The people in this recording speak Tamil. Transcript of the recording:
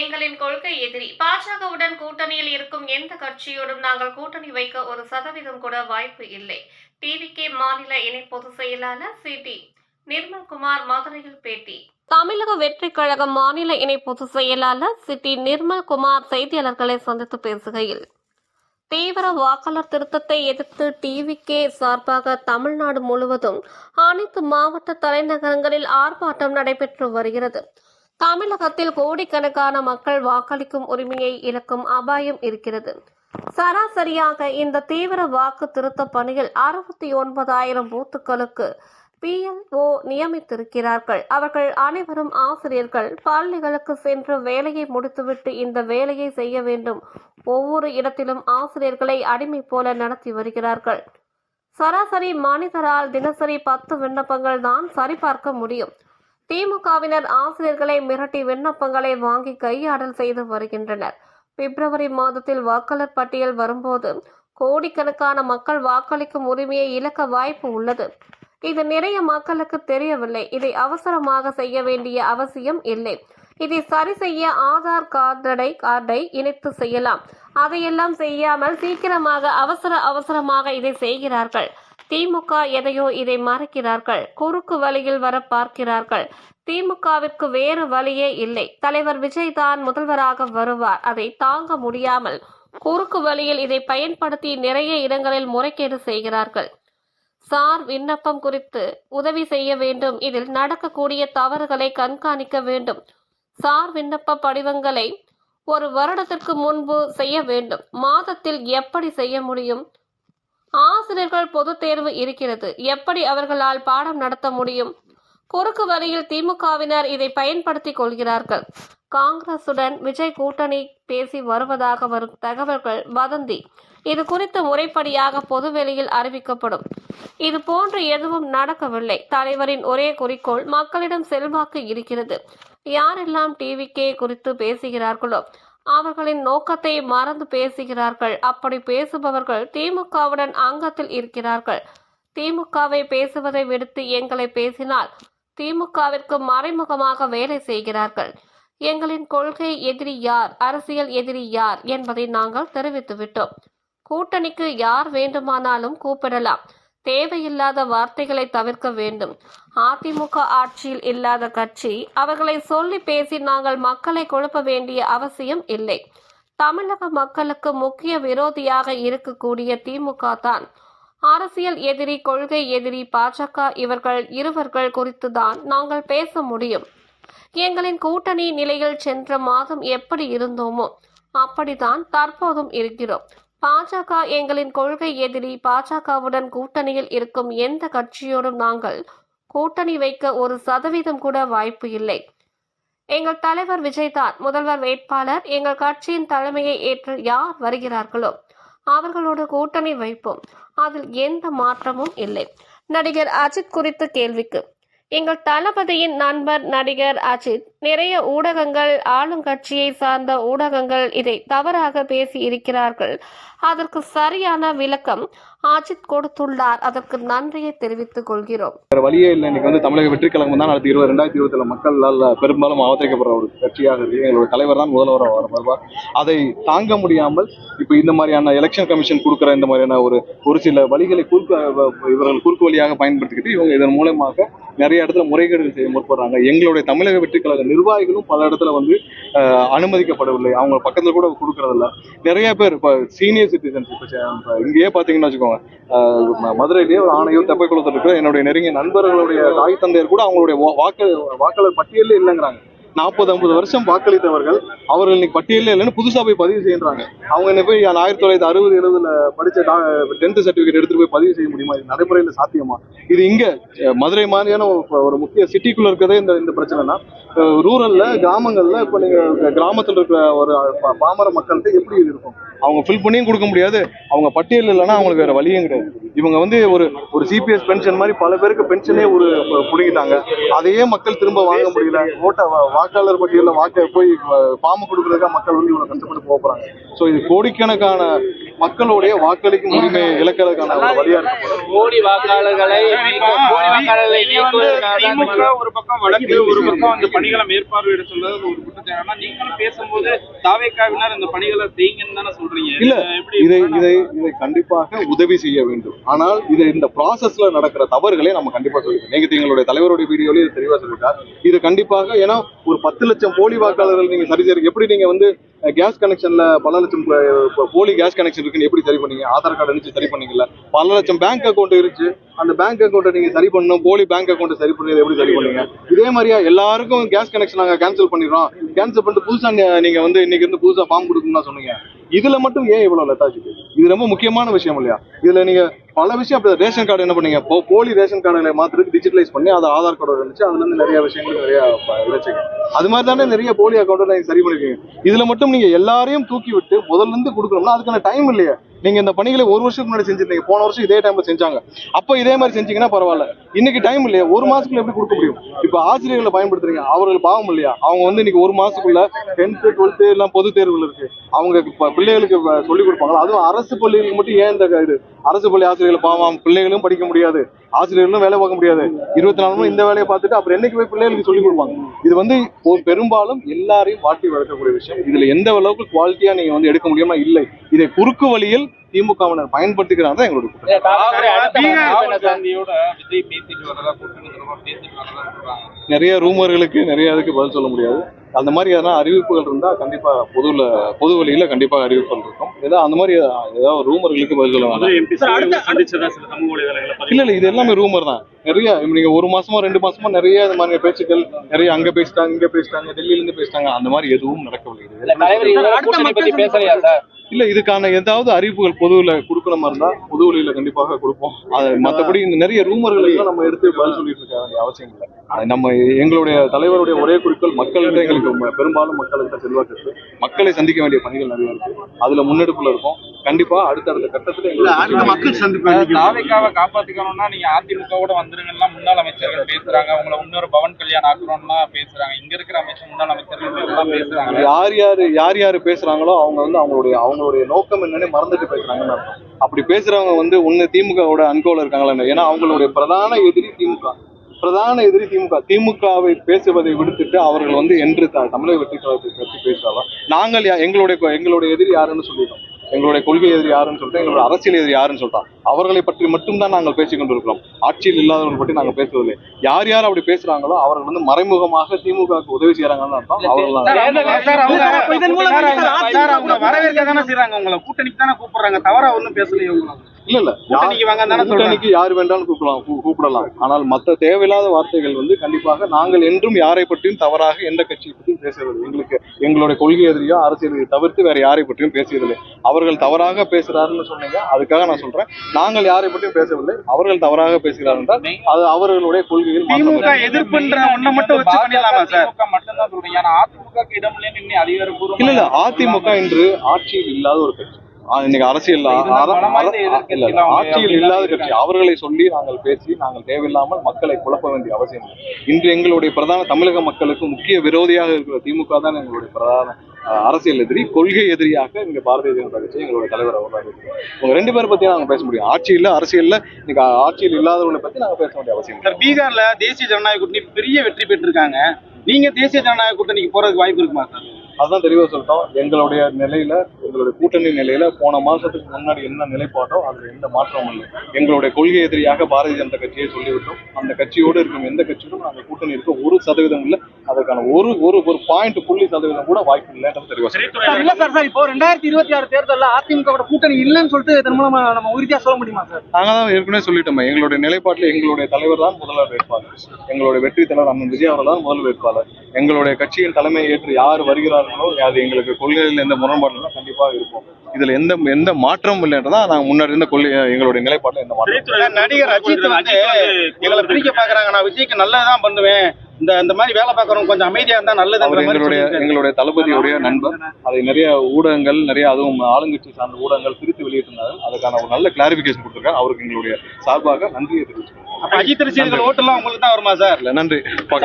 எங்களின் கொள்கை எதிரி. பாஜகவுடன் கூட்டணியில் இருக்கும் எந்த கட்சியோடும் நாங்கள் கூட்டணி வைக்க ஒரு சதவீதம் கூட வாய்ப்பு இல்லை. டிவிகே மாநில இணை பொதுச் செயலாளர் சிடி நிர்மல்குமார் மதுரையில் பேட்டி. தமிழக வெற்றி கழக மாநில இணை பொதுச் செயலாளர் சிட்டி நிர்மல்குமார் செய்தியாளர்களை சந்தித்து பேசுகையில் தீவிர வாக்காளர் திருத்தத்தை எதிர்த்து டிவிகே சார்பாக தமிழ்நாடு முழுவதும் அனைத்து மாவட்ட தலைநகரங்களில் ஆர்ப்பாட்டம் நடைபெற்று வருகிறது. தமிழகத்தில் கோடிக்கணக்கான மக்கள் வாக்களிக்கும் உரிமையை இழக்கும் அபாயம் இருக்கிறது. சராசரியாக இந்த தீவிர வாக்கு திருத்த பணியில் அறுபத்தி ஒன்பதாயிரம் பூத்துக்களுக்கு பிஎல்ஓ நியமித்திருக்கிறார்கள். அவர்கள் அனைவரும் ஆசிரியர்கள். பள்ளிகளுக்கு சென்று வேலையை முடித்துவிட்டு இந்த வேலையை செய்ய வேண்டும். ஒவ்வொரு இடத்திலும் ஆசிரியர்களை அடிமை போல நடத்தி வருகிறார்கள். சராசரி மனிதரால் தினசரி பத்து விண்ணப்பங்கள் தான் சரிபார்க்க முடியும். திமுகவினர் ஆசிரியர்களை மிரட்டி விண்ணப்பங்களை வாங்கி கையாடல் செய்து வருகின்றனர். பிப்ரவரி மாதத்தில் வாக்காளர் பட்டியல் வரும்போது கோடிக்கணக்கான மக்கள் வாக்களிக்கும் உரிமையை இழக்க வாய்ப்பு உள்ளது. இது நிறைய மக்களுக்கு தெரியவில்லை. இதை அவசரமாக செய்ய வேண்டிய அவசியம் இல்லை. இதை சரி செய்ய ஆதார் கார்டை கார்டை இணைத்து செய்யலாம். அதையெல்லாம் செய்யாமல் சீக்கிரமாக அவசர அவசரமாக இதை செய்கிறார்கள். திமுக எதையோ இதை மறைக்கிறார்கள். குறுக்கு வழியில் வர பார்க்கிறார்கள். திமுகவிற்கு வேறு வழியே இல்லை. தலைவர் விஜய் தான் முதல்வராக வருவார். அதை தாங்க முடியாமல் குறுக்கு வழியில் இதை பயன்படுத்தி நிறைய இடங்களில் முறைகேடு செய்கிறார்கள். சார் விண்ணப்பம் குறித்து உதவி செய்ய வேண்டும். இதில் நடக்கக்கூடிய தவறுகளை கண்காணிக்க வேண்டும். சார் விண்ணப்ப படிவங்களை ஒரு வருடத்திற்கு முன்பு செய்ய வேண்டும். மாதத்தில் எப்படி செய்ய முடியும்? ஆசிரியர்கள் பொது தேர்வு இருக்கிறது. எப்படி அவர்களால் பாடம் நடத்த முடியும்? குறுக்கு வழியில் திமுகவினர் இதை பயன்படுத்திக் கொள்கிறார்கள். காங்கிரசுடன் விஜய் கூட்டணி பேசி வருவதாக வரும் தகவல்கள் வதந்தி. இது குறித்து முறைப்படியாக பொதுவெளியில் அறிவிக்கப்படும். இது போன்று எதுவும் நடக்கவில்லை. தலைவரின் ஒரே குறிக்கோள் மக்களிடம் செல்வாக்கு இருக்கிறது. யாரெல்லாம் டிவிகே குறித்து பேசுகிறார்களோ அவர்களின் நோக்கத்தை மறந்து பேசுகிறார்கள். அப்படி பேசுபவர்கள் திமுகவுடன் அங்கத்தில் இருக்கிறார்கள். திமுகவை பேசுவதை விடுத்து எங்களை பேசினால் திமுகவிற்கு மறைமுகமாக வேலை செய்கிறார்கள். எங்களின் கொள்கை எதிரி யார்? அரசியல் எதிரி யார்? என்பதை நாங்கள் தெரிவித்துவிட்டோம். கூட்டணிக்கு யார் வேண்டுமானாலும் கூப்பிடலாம். தேவையில்லாத வார்த்தைகளை தவிர்க்க வேண்டும். அதிமுக ஆட்சியில் இல்லாத கட்சி அவர்களை சொல்லி பேசி நாங்கள் மக்களை குழப்ப வேண்டிய அவசியம் இல்லை. தமிழக மக்களுக்கு முக்கிய விரோதியாக இருக்கக்கூடிய திமுக தான். அரசியல் எதிரி கொள்கை எதிரி பாஜக இவர்கள் இருவர்கள் குறித்து தான் நாங்கள் பேச முடியும். எங்களின் கூட்டணி நிலையில் சென்ற மாதம் எப்படி இருந்தோமோ அப்படித்தான் தற்போதும் இருக்கிறோம். பாஜக எங்களின் கொள்கை எதிரி பாஜகவுடன் கூட்டணியில் இருக்கும் எந்த கட்சியோடும் நாங்கள் கூட்டணி வைக்க ஒரு சதவீதம் கூட வாய்ப்பு இல்லை. எங்கள் தலைவர் விஜய் தான் முதல்வர் வேட்பாளர். எங்கள் கட்சியின் தலைமையை ஏற்று யார் வருகிறார்களோ அவர்களோடு கூட்டணி வைப்போம். அதில் எந்த மாற்றமும் இல்லை. நடிகர் அஜித் குறித்த கேள்விக்கு எங்கள் தளபதியின் நண்பர் நடிகர் அஜித் நிறைய ஊடகங்கள் ஆளுங்கட்சியை சார்ந்த ஊடகங்கள் இதை தவறாக பேசி இருக்கிறார்கள் அதற்கு சரியான விளக்கம் அஜித் கொடுத்துள்ளார். அதற்கு நன்றியை தெரிவித்துக் கொள்கிறோம். வேற வழியே இல்லை. இன்னைக்கு வந்து தமிழக வெற்றி கழகம் தான் அடுத்த இருபது ரெண்டாயிரத்தி இருபத்தி மக்களால் பெரும்பாலும் அவதரிக்கப்படுற ஒரு கட்சியாக இருக்கு. எங்களோட தலைவர் தான் முதல்வர் வருவார். அதை தாங்க முடியாமல் இப்போ இந்த மாதிரியான எலெக்ஷன் கமிஷன் கொடுக்குற இந்த மாதிரியான ஒரு ஒரு சில வழிகளை குறுக்கு இவர்கள் குறுக்கு வழியாக பயன்படுத்திக்கிட்டு இவங்க இதன் மூலமாக நிறைய இடத்துல முறைகேடுகள் செய்ய முற்படுறாங்க. எங்களுடைய தமிழக வெற்றி நிர்வாகிகளும் பல இடத்துல வந்து அனுமதிக்கப்படவில்லை. அவங்க பக்கத்துல கூட கொடுக்கறதில்ல. நிறைய பேர் இப்போ சீனியர் சிட்டிசன்ஸ் இப்போ இங்கேயே பார்த்தீங்கன்னா வச்சுக்கோங்க மதுரையிலேயே ஒரு ஆணையூர் தெப்பக்குளத்தில் இருக்கிற என்னுடைய நெருங்கிய நண்பர்களுடைய தாய் தந்தையர் கூட அவங்களுடைய வாக்கு வாக்காளர் பட்டியலே இல்லைங்கிறாங்க. நாற்பது ஐம்பது வருஷம் வாக்களித்தவர்கள் அவர்கள் இன்னைக்கு பட்டியலே இல்லைன்னு புதுசா போய் பதிவு செய்யறாங்க. அவங்க என்ன போய் ஆயிரத்தி தொள்ளாயிரத்தி அறுபது எழுபதுல படிச்ச டென்த் சர்டிபிகேட் எடுத்துட்டு போய் பதிவு செய்ய முடியுமா? இது நடைமுறையில் சாத்தியமா? இது இங்க மதுரை மாதிரியான ஒரு- முக்கிய சிட்டிக்குள்ள இருக்கிறதே இந்த இந்த பிரச்சனைனா ரூரல்ல கிராமங்கள்ல இப்போ நீங்க கிராமத்துல இருக்கிற ஒரு பா- பாமர மக்கள்கிட்ட எப்படி இது இருக்கும்? அவங்க ஃபில் பண்ணியும் கொடுக்க முடியாது. அவங்க பட்டியல் இல்லைன்னா அவங்களுக்கு வேற வழியும் கிடையாது. இவங்க வந்து ஒரு ஒரு சிபிஎஸ் பென்ஷன் மாதிரி பல பேருக்கு பென்ஷனே ஒரு பிடிக்கிட்டாங்க அதையே மக்கள் திரும்ப வாங்க முடியல. ஓட்ட வா- வாக்காளர் பட்டியலில் வாக்க போய் பாம்பு கொடுக்குறதுக்காக மக்கள் வந்து இவ்வளவு கஷ்டப்பட்டு போக போறாங்க. ஸோ இது கோடிக்கணக்கான மக்களுடைய வாக்களிக்கும் உரிமை இழக்கிறதுக்கான ஒரு வழியா இருக்கு. கோடி வாக்காளர்களை திமுக ஒரு பக்கம் வடக்கு ஒரு பக்கம் அந்த பணிகளை மேற்பார்வையிட சொல்றது ஒரு ஆனா நீங்களும் பேசும்போது தாவேக்காவினர் இந்த பணிகளை செய்யுங்கன்னு தானே சொல்றீங்க. இல்ல, இதை எப்படி இதை இதை இதை கண்டிப்பாக உதவி செய்ய வேண்டும். ஆனால் இது இந்த ப்ராசஸ்ல நடக்கிற தவறுகளை நம்ம கண்டிப்பா சொல்லிருக்கோம் நீங்க எங்களுடைய தலைவருடைய வீடியோல இது தெளிவா சொல்லிட்டார். இது கண்டிப்பாக ஏன்னா ஒரு பத்து லட்சம் போலி வாக்காளர்கள் நீங்க சரி சரி எப்படி நீங்க வந்து கேஸ் கனெக்ஷன்ல பல லட்சம் போலி கேஸ் கனெக்ஷன் இருக்குன்னு எப்படி சரி பண்ணீங்க? ஆதார் கார்டு இருந்துச்சு சரி பண்ணீங்கல்ல? பல லட்சம் பேங்க் அக்கௌண்ட் இருந்துச்சு. அந்த பேங்க் அக்கௌண்ட்டை நீங்க சரி பண்ணணும். போலி பேங்க் அக்கௌண்ட் சரி பண்ணி எப்படி சரி பண்ணீங்க? இதே மாதிரியா எல்லாருக்கும் கேஸ் கனெக்ஷன் நாங்க கேன்சல் பண்ணிடுறோம். கேன்சல் பண்ணிட்டு புதுசா நீங்க வந்து இன்னைக்கு இருந்து புதுசா ஃபார்ம் கொடுக்கணும்னா சொன்னீங்க. இதுல மட்டும் ஏன் இவ்வளவு லெட்டாச்சு இது ரொம்ப முக்கியமான விஷயம் இல்லையா? இதுல நீங்க பல விஷயம் அப்படி ரேஷன் கார்டு என்ன பண்ணீங்க? இப்போ போலி ரேஷன் கார்டுகளை மாத்திரத்துக்கு டிஜிட்டலைஸ் பண்ணி அது ஆதார் கார்டு இருந்துச்சு. அதுல இருந்து நிறைய விஷயங்கள் நிறைய ப- அது மாதிரி தானே நிறைய போலி அக்கௌண்ட் நீங்க சரி பண்ணிருக்கீங்க இதுல மட்டும் நீங்க எல்லாரையும் தூக்கி விட்டு முதல்ல இருந்து கொடுக்கணும்னா அதுக்கான டைம் இல்லையா. நீங்க இந்த பணிகளை ஒரு வருஷத்துக்கு முன்னாடி செஞ்சிருந்தீங்க. போன வருஷம் இதே டைம்ல செஞ்சாங்க. அப்ப இதே மாதிரி செஞ்சீங்கன்னா பரவாயில்ல. இன்னைக்கு டைம் இல்லையா. ஒரு மாசத்துக்குள்ள எப்படி கொடுக்க முடியும்? இப்ப ஆசிரியர்களை பயன்படுத்துறீங்க. அவர்கள் பாவம் இல்லையா? அவங்க வந்து இன்னைக்கு ஒரு மாசத்துக்குள்ள டென்த்து டுவெல்த்து எல்லாம் பொது தேர்வுகள் இருக்கு. அவங்க பிள்ளைகளுக்கு சொல்லிக் கொடுப்பாங்க அதுவும் அரசு பள்ளிகளுக்கு மட்டும் ஏன் இந்த இது? அரசு பள்ளி ஆசிரியர்கள் பாவம் பிள்ளைகளும் படிக்க முடியாது. ஆசிரியர்களும் வேலை பார்க்க முடியாது. இருபத்தி நாலு மணி இந்த வேலையை பார்த்துட்டு அப்புறம் என்னைக்கு போய் பிள்ளைகளுக்கு சொல்லிக் கொடுப்பாங்க. இது வந்து பெரும்பாலும் எல்லாரையும் வாட்டி வளர்க்கக்கூடிய விஷயம். இதுல எந்த அளவுக்கு குவாலிட்டியா நீங்க வந்து எடுக்க முடியுமா? இல்லை. இதை குறுக்கு வழியில் திமுகவினர் பயன்படுத்திக்கிறாங்க தான் எங்களுடைய நிறைய ரூமர்களுக்கு நிறைய இதுக்கு பதில் சொல்ல முடியாது. அந்த மாதிரி எதனா அறிவிப்புகள் இருந்தா கண்டிப்பா பொதுல பொது வழியில கண்டிப்பா அறிவிப்புகள் இருக்கும். ஏதோ அந்த மாதிரி ஏதாவது ரூமர்களுக்கு பதில் சொல்ல வேண்டாம் எம்பி சந்திச்சதா சில சமூக வலைதளங்களை இல்ல இல்ல இது எல்லாமே ரூமர் தான். நிறைய இப்ப நீங்க ஒரு மாசமா ரெண்டு மாசமா நிறைய இந்த மாதிரி பேச்சுக்கள் நிறைய அங்க பேசிட்டாங்க இங்க பேசிட்டாங்க டெல்லியில இருந்து பேசிட்டாங்க அந்த மாதிரி எதுவும் நடக்கவில்லை. இது இல்ல இதுக்கான ஏதாவது அறிவிப்புகள் பொதுவில் கொடுக்கணுமா இருந்தால் பொது வழியில கண்டிப்பாக கொடுப்போம். அது மத்தபடி இந்த நிறைய ரூமர்களுக்கு நம்ம எடுத்து பதில் சொல்லிட்டு இருக்க வேண்டிய அவசியம் இல்லை. அது நம்ம எங்களுடைய தலைவருடைய ஒரே குறிக்கோள் மக்கள்கிட்ட எங்களுக்கு பெரும்பாலும் மக்கள்கிட்ட செல்வாக்கு இருக்கு. மக்களை சந்திக்க வேண்டிய பணிகள் நிறைய இருக்கு. அதுல முன்னெடுப்புல இருக்கும். கண்டிப்பா அடுத்தடுத்த கட்டத்துல மக்கள் சந்திப்பு தாவேக்காவை காப்பாத்திக்கணும்னா நீங்க அதிமுகவோட வந்துருங்கன்னா முன்னாள் அமைச்சர்கள் பேசுறாங்க. உங்களை இன்னொரு பவன் கல்யாணம் ஆக்கணும்னா பேசுறாங்க. இங்க இருக்கிற அமைச்சர் முன்னாள் அமைச்சர்கள் எல்லாம் பேசுறாங்க. யார் யாரு யார் யாரு பேசுறாங்களோ அவங்க வந்து அவங்களுடைய அவங்களுடைய நோக்கம் என்னன்னு மறந்துட்டு பேசுறாங்கன்னு அப்படி பேசுறவங்க வந்து ஒண்ணு திமுகவோட அன்கோல இருக்காங்களா ஏன்னா அவங்களுடைய பிரதான எதிரி திமுக. பிரதான எதிரி திமுக. திமுகவை பேசுவதை விடுத்துட்டு அவர்கள் வந்து என்று த- தமிழக வெற்றி கழகத்தை பற்றி பேசுறாங்க நாங்கள் எங்களுடைய எங்களுடைய எதிரி யாருன்னு சொல்லிட்டோம் எங்களுடைய கொள்கை எதிரி யாருன்னு சொல்லிட்டு எங்களுடைய அரசியல் எதிரி யாருன்னு சொல்றான் அவர்களை பற்றி மட்டும்தான் நாங்கள் பேசிக் கொண்டிருக்கிறோம். ஆட்சியில் இல்லாதவர்கள் பற்றி நாங்கள் பேசுவதில்லை. யார் யார் அப்படி பேசுறாங்களோ அவர்கள் வந்து மறைமுகமாக திமுகவுக்கு உதவி செய்யறாங்கன்னு அர்த்தம். அவர்கள் கூட்டணிக்கு தானே கூப்பிடுறாங்க. தவறா ஒண்ணும் பேசலையே இல்ல இல்ல. கூட்டணிக்கு யார் வேண்டாலும் கூப்பிடலாம் கூப்பிடலாம். ஆனால் மத்த தேவையில்லாத வார்த்தைகள் வந்து கண்டிப்பாக நாங்கள் என்றும் யாரை பற்றியும் தவறாக எந்த கட்சியை பற்றியும் பேசுவதில்லை எங்களுக்கு எங்களுடைய கொள்கை எதிரியோ அரசியல் தவிர்த்து வேற யாரை பற்றியும் பேசியதில்லை. அவர்கள் தவறாக பேசுறாருன்னு சொன்னீங்க அதுக்காக நான் சொல்றேன். நாங்கள் யாரை பற்றியும் பேசவில்லை. அவர்கள் தவறாக பேசுகிறார் என்றால் அது அவர்களுடைய கொள்கையில் திமுக. எதிர்ப்புன்ற ஒண்ணை மட்டும் வச்சு பண்ணிடலாமா சார் திமுக மட்டும் தான் சொல்றீங்க. ஆனா அதிமுக இடம் இல்லைன்னு இன்னும் அதிகாரப்பூர்வமா இல்ல இல்ல. அதிமுக இன்று ஆட்சியில் இல்லாத ஒரு கட்சி. இன்னைக்கு அரசியல் ஆட்சியில் இல்லாத கட்சி. அவர்களை சொல்லி நாங்கள் பேசி நாங்கள் தேவையில்லாமல் மக்களை குழப்ப வேண்டிய அவசியம் இல்லை. இன்று எங்களுடைய பிரதான தமிழக மக்களுக்கு முக்கிய விரோதியாக இருக்கிற திமுக தான் எங்களுடைய பிரதான அரசியல் எதிரி கொள்கை எதிரியாக இங்க பாரதிய ஜனதா கட்சி எங்களுடைய தலைவர் அவர் உங்க ரெண்டு பேரை பத்தி நாங்க பேச முடியும். ஆட்சியில் அரசியல்ல இன்னைக்கு ஆட்சியில் இல்லாதவர்களை பத்தி நாங்க பேச வேண்டிய அவசியம் சார் பீகார்ல தேசிய ஜனநாயக கூட்டணி பெரிய வெற்றி பெற்றிருக்காங்க. நீங்க தேசிய ஜனநாயக கூட்டணிக்கு போறதுக்கு வாய்ப்பு இருக்குமா சார்? அதுதான் தெளிவா சொல்லிட்டோம். எங்களுடைய நிலையில எங்களுடைய கூட்டணி நிலையில போன மாசத்துக்கு முன்னாடி என்ன நிலைப்பாட்டோ அதுல எந்த மாற்றமும் இல்லை. எங்களுடைய கொள்கை எதிரியாக பாரதிய ஜனதா கட்சியை சொல்லிவிட்டோம். அந்த கட்சியோடு இருக்கும் எந்த கட்சியோடும் அந்த கூட்டணி இருக்க ஒரு சதவீதம் இல்லை. அதற்கான ஒரு ஒரு ஒரு பாயிண்ட் புள்ளி சதவீதம் கூட வாய்ப்பு இல்லைன்றது இல்ல சார் சார் இப்போ ரெண்டாயிரத்தி இருபத்தி ஆறு தேர்தல்ல அதிமுக கூட்டணி இல்லைன்னு சொல்லிட்டு இதன் மூலமா நம்ம உறுதியா சொல்ல முடியுமா சார்? நாங்க தான் ஏற்கனவே சொல்லிட்டோமே எங்களுடைய நிலைப்பாட்டில் எங்களுடைய தலைவர் தான் முதல்வர் வேட்பாளர். எங்களுடைய வெற்றி தலைவர் அண்ணன் விஜய் அவர் தான் முதல் வேட்பாளர். எங்களுடைய கட்சியின் தலைமையை ஏற்று யார் வருகிறார்களோ அது எங்களுக்கு கொள்கையில் எந்த முரண்பாடு இல்லை கண்டிப்பாக இருப்போம் இதுல எந்த எந்த மாற்றமும் இல்லைன்றதா நாங்க முன்னாடி இருந்த கொள்கை எங்களுடைய நிலைப்பாட்டில் எந்த மாற்றம் நடிகர் அஜித் வந்து எங்களை பிரிக்க பாக்குறாங்க நான் விஜய்க்கு நல்லதான் பண்ணுவேன். இந்த இந்த மாதிரி வேலை பாக்குறவங்க கொஞ்சம் அமைதியா இருந்தா மாதிரி எங்களுடைய. எங்களுடைய தளபதியுடைய நண்பர். அதை நிறைய ஊடகங்கள் நிறைய அதுவும் ஆளுங்கட்சி சார்ந்த ஊடகங்கள் பிரித்து வெளியிட்டிருந்தார்கள். அதுக்கான ஒரு நல்ல கிளாரிபிகேஷன் கொடுத்திருக்காரு. அவருக்கு எங்களுடைய சார்பாக நன்றியை தெரிவிச்சுக்கிறோம். அப்ப அஜித் ரசிகர்கள் ஓட்டு எல்லாம் உங்களுக்கு தான் வருமா சார்? இல்ல நன்றி. பார்க்கலாம்.